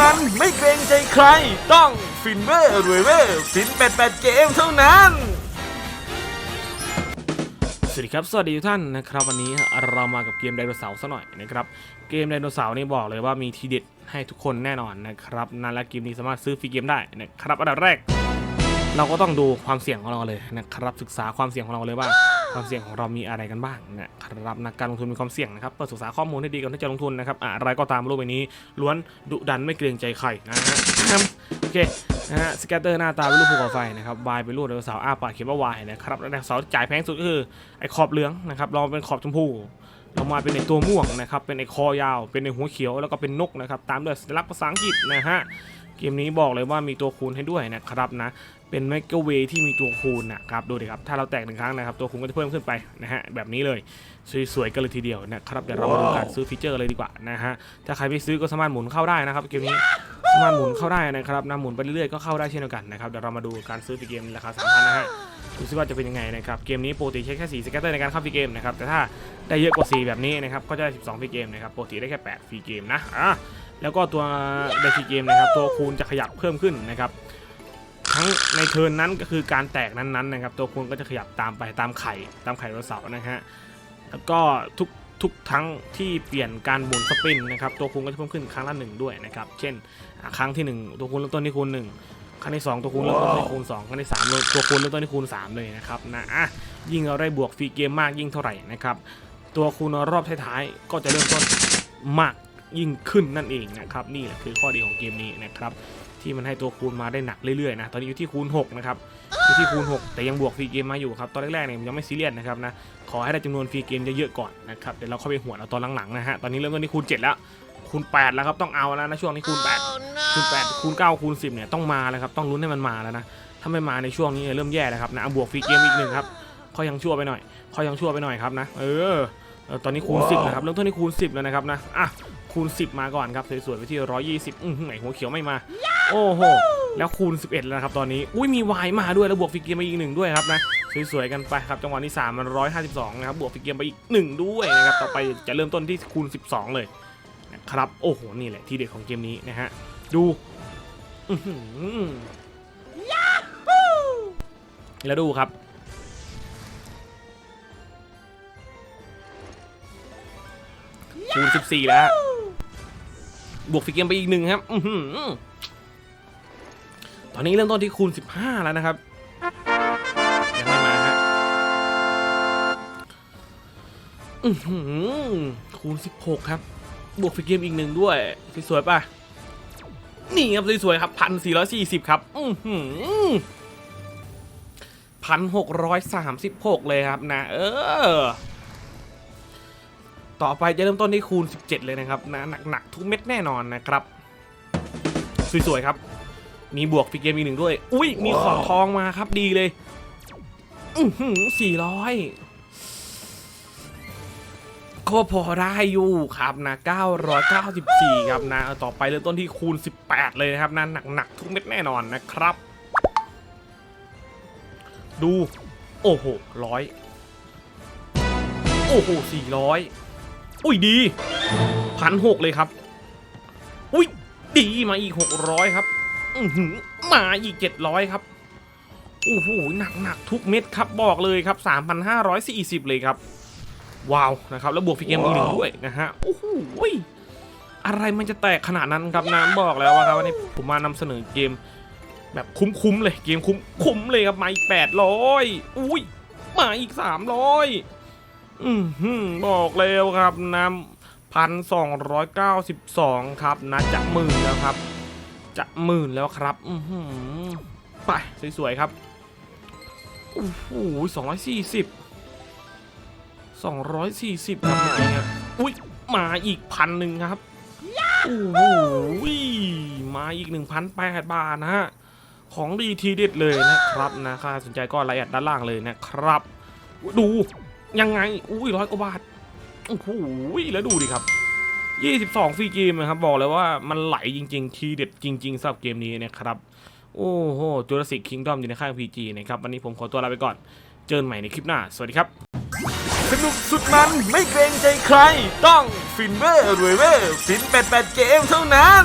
มันไม่เกรงใจใคร ต้องฟินเวอร์รวยเวอร์ฟิน88เกมเท่านั้นสวัสดีครับ สวัสดีทุกท่านนะครับ วันนี้เรามากับเกมไดโนเสาร์ซะหน่อยนะครับ เกมไดโนเสาร์นี่บอกเลยว่ามีทีเด็ดให้ทุกคนแน่นอนนะครับนั่นและเกมนี้สามารถซื้อฟรีเกมได้นะครับ อันดับแรก เราก็ต้องดูความเสี่ยงของเราเลยนะครับ ศึกษาความเสี่ยงของเราเลยว่า ความเสี่ยงของเรามีอะไรกันบ้างนะครับนักการลงทุนมีความเสี่ยงนะครับเปิดศึกษาข้อมูลให้ดีก่อนที่จะลงทุนนะครับอะไรก็ตามโลกใบนี้ ล้วนดุดันไม่เกรงใจใครนะฮะโอเคนะฮะสแกตเตอร์หน้าตาเป็นรูปภูเขาไฟนะครับวายเป็นรูปไดโนเสาร์อ้าปากเขียนว่าวายนะครับแล้วไดโนเสาร์จ่ายแพงสุดก็คือไอ้ขอบเหลืองนะครับเราเป็นขอบชมพูเรามาเป็นในตัวม่วงนะครับเป็นในคอยาว เป็นในหัวเขียวแล้วก็เป็นนกนะครับตามด้วยสัญลักษณ์ภาษาอังกฤษนะฮะเกมนี้บอกเลยว่ามีตัวคูณให้ด้วยนะครับนะ เป็นไมโครเวที่มีตัวคูณนะครับดูดิครับถ้าเราแตกหนึ่งครั้งนะครับตัวคูณก็จะเพิ่มขึ้นไปนะฮะแบบนี้เลยสวยๆกันเลยทีเดียวนะครับเดี๋ยวเรามาดูการซื้อฟีเจอร์เลยดีกว่านะฮะถ้าใครไม่ซื้อก็สามารถหมุนเข้าได้นะครับเกมนี้สามารถหมุนเข้าได้นะครับนะหมุนไปเรื่อยๆก็เข้าได้เช่นเดียวกันนะครับเดี๋ยวเรามาดูการซื้อฟีเกมราคา3,000นะฮะดูซิว่าจะเป็นยังไงนะครับเกมนี้ปกติใช้แค่4สแกตเตอร์ในการเข้าฟรีเกมนะครับแต่ถ้าได้เยอะกว่า4แบบนี้นะครับก็จะได้12ฟรีเกมนะครับปกติได้แค่8ฟรีเกมนะอะแล้วก็ตัวในฟรีเกมนะครับตัวคูณจะขยับเพิ่มขึ้นนะครับ ทั้งในเทิร์นนั้นก็คือการแตกนั้นๆนะครับ ตัวคูณก็จะขยับตามไปตามไข่ตามไข่ดาวเสาร์นะฮะแล้วก็ทุกทุกครั้งที่เปลี่ยนการหมุนสปินนะครับตัวคูณก็จะเพิ่มขึ้นครั้งละหนึ่งด้วยนะครับเช่นครั้งที่หนึ่งตัวคูณเริ่มต้นที่คูณหนึ่งครั้งที่ 2 ตัวคูณเริ่มต้นที่คูณ2ครั้งที่3ตัวคูณเริ่มต้นที่คูณ3เลยนะครับนะอะยิ่งเราได้บวกฟรีเกมมากยิ่งเท่าไหร่นะครับตัวคูณรอบท้ายๆก็จะเริ่มต้นมากยิ่งขึ้นนั่นเองนะครับนี่แหละคือข้อดีของเกมนี้นะครับ ที่มันให้ตัวคูณมาได้หนักเรื่อยๆนะ ตอนนี้อยู่ที่คูณ6นะครับ อยู่ที่คูณ 6 แต่ยังบวกฟรีเกมมาอยู่ครับ ตอนแรกๆเนี่ยผมยังไม่ซีเรียสนะครับนะ ขอให้ได้จำนวนฟรีเกมเยอะๆก่อนนะครับ เดี๋ยวเราเข้าไปหัวเราตอนหลังๆนะฮะ ตอนนี้เริ่มต้นที่คูณ 7 แล้ว คูณ 8 แล้วครับต้องเอาแล้วนะช่วงนี้คูณ 8 คูณ 8 คูณ 9 คูณ 10 เนี่ยต้องมาแล้วครับ ต้องลุ้นให้มันมาแล้วนะ ถ้าไม่มาในช่วงนี้เริ่มแย่แล้วครับนะเอาบวกฟรีเกมอีกหนึ่งครับเขายังชั่วไปหน่อยเขายังชั่วไปหน่อยครับนะเออเออ ตอนนี้คูณ 10นะครับ เริ่มต้นที่คูณ 10 แล้วนะครับนะ อะคูณ 10 มาก่อนครับ สวยๆไปที่ 120 อือหือไหนหัวเขียวไม่มา โอ้โห แล้วคูณ 11 แล้วนะครับตอนนี้ อุ้ยมีวายมาด้วยแล้วบวกฟรีเกมไปอีกหนึ่งด้วยครับนะสวยๆกันไปครับจังหวะที่3มัน152นะครับบวกฟรีเกมไปอีกหนึ่งด้วยนะครับต่อไปจะเริ่มต้นที่คูณ 12 เลยนะครับโอ้โหนี่แหละที่เด็ดของเกมนี้นะฮะดูแล้วดูครับคูณ14 แล้วบวกฟิกเกมไปอีกหนึ่งครับ อื ตอนนี้เริ่มต้นที่คูณ 15 แล้วนะครับ ยังไม่มาฮะคูณ 16 ครับ บวกฟิกเกมอีกหนึ่งด้วย สวยๆป่ะ นี่ครับสวยๆครับพันสี่ร้อยสี่สิบครับ อือหือพันหกร้อยสามสิบหกเลยครับนะ เออ ต่อไปจะเริ่มต้นที่คูณ 17 เลยนะครับนะหนักๆทุกเม็ดแน่นอนนะครับ สวยๆครับ มีบวกฟิกเกมอีกหนึ่งด้วย อุ้ยมีขอบทองมาครับดีเลย อือหือสี่ร้อยก็พอได้อยู่ครับนะ 994 ครับนะ ต่อไปเริ่มต้นที่คูณ 18 เลยนะครับนะหนักๆทุกเม็ดแน่นอนนะครับ ดู โอ้โหร้อยโอ้โห400อุ้ยดีพันหกเลยครับ อุ้ยดีมาอีก 600 ครับ อือหือมาอีก700ครับโอ้โหหนักๆทุกเม็ดครับบอกเลยครับ3,540เลยครับ ว้าวนะครับ แล้วบวกฟิกเกมอีกหนึ่งด้วยนะฮะโอ้โหอะไรมันจะแตกขนาดนั้นครับน้ำบอกแล้วว่าครับวันนี้ผมมานำเสนอเกม แบบคุ้มๆเลยเกมคุ้มคุ้มเลยครับมาอีกแปดร้อยอุ้ยมาอีกสามร้อยอืมหืมบอกแล้วครับน้ำพันสองร้อยเก้าสิบสองครับนะจะหมื่นแล้วครับ จะหมื่นแล้วครับอืไปสวยๆครับโอ้โหสองร้อยสี่สิบ240ครับอย่างเงี้ยอุ้ยมาอีกพันหนึ่งครับโอ้โหมาอีก1,008บาทนะฮะของดีทีเด็ดเลยนะครับนะใครสนใจก็รายละเอียดด้านล่างเลยนะครับ ดูยังไงอุ้ยร้อยกว่าบาทโอ้โหแล้วดูดิครับ 22ฟรีเกมนะครับบอกเลยว่ามันไหลจริงๆ ทีเด็ดจริงๆสำหรับเกมนี้นะครับ โอ้โหจูราสสิกคิงดอมอยู่ในข้าง PG นะครับ วันนี้ผมขอตัวลาไปก่อน เจอกันใหม่ในคลิปหน้า สวัสดีครับ สนุกสุดมันไม่เกรงใจใคร ต้องฟินเวอร์รวยเวอร์ฟินแปดแปดเกมเท่านั้น